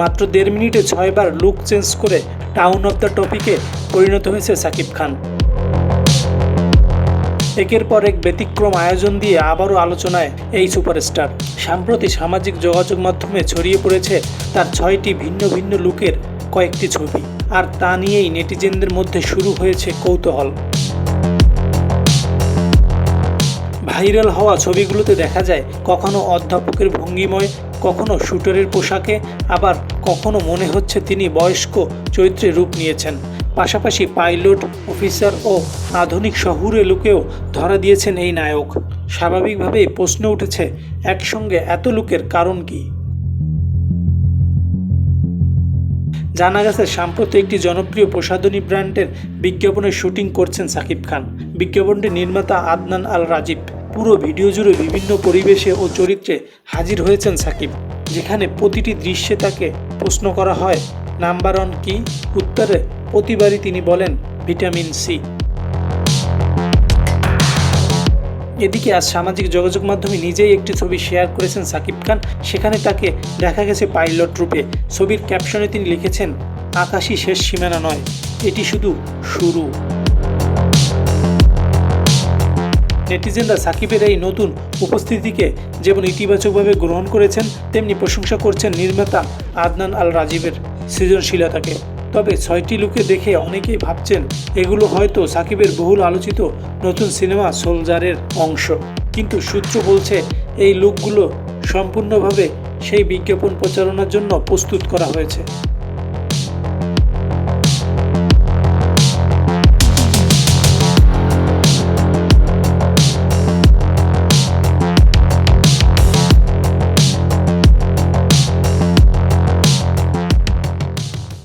মাত্র দেড় মিনিটে ছয়বার লুক চেঞ্জ করে টাউন অফ দ্য টপিকে পরিণত হয়েছে সাকিব খান। একের পর এক ব্যতিক্রম আয়োজন দিয়ে আবারও আলোচনায় এই সুপারস্টার। সাম্প্রতি সামাজিক যোগাযোগ মাধ্যমে ছড়িয়ে পড়েছে তার ছয়টি ভিন্ন ভিন্ন লুকের কয়েকটি ছবি, আর তা নিয়েই নেটিজেনদের মধ্যে শুরু হয়েছে কৌতূহল। ভাইরাল হওয়া ছবিগুলোতে দেখা যায় কখনো অধ্যাপকের ভঙ্গিময় কখনো শুটারের পোশাকে, আবার কখনো মনে হচ্ছে তিনি বয়স্ক চরিত্রে রূপ নিয়েছেন। পাশাপাশি পাইলট, অফিসার ও আধুনিক শহুরে লোকেও ধরা দিয়েছেন এই নায়ক। স্বাভাবিকভাবেই প্রশ্ন উঠেছে, একসঙ্গে এত লোকের কারণ কী? জানা গেছে সাম্প্রতি একটি জনপ্রিয় প্রসাধনী ব্র্যান্ডের বিজ্ঞাপনের শুটিং করছেন সাকিব খান। বিজ্ঞাপনটি নির্মাতা আদনান আল রাজীব পুরো ভিডিও জুড়ে বিভিন্ন পরিবেশে ও চরিত্রে হাজির হয়েছেন সাকিব, যেখানে প্রতিটি দৃশ্যে তাকে প্রশ্ন করা হয়, নাম্বার ওয়ান কি? উত্তরে প্রতিবারই তিনি বলেন, ভিটামিন সি। এদিকে আজ সামাজিক যোগাযোগ মাধ্যমে নিজেই একটি ছবি শেয়ার করেছেন সাকিব খান, সেখানে তাকে দেখা গেছে পাইলট রূপে। ছবির ক্যাপশনে তিনি লিখেছেন, আকাশই শেষ সীমানা নয়, এটি শুধু শুরু। নেটিজেনরা সাকিবের এই নতুন উপস্থিতিকে যেমন ইতিবাচকভাবে গ্রহণ করেছেন, তেমনি প্রশংসা করছেন নির্মাতা আদনান আল রাজীবের সৃজনশীলতাকে। তবে ছয়টি লুকে দেখে অনেকেই ভাবছেন, এগুলো হয়তো সাকিবের বহুল আলোচিত নতুন সিনেমা সোলজারের অংশ। কিন্তু সূত্র বলছে, এই লুকগুলো সম্পূর্ণভাবে সেই বিজ্ঞাপন প্রচারণার জন্য প্রস্তুত করা হয়েছে।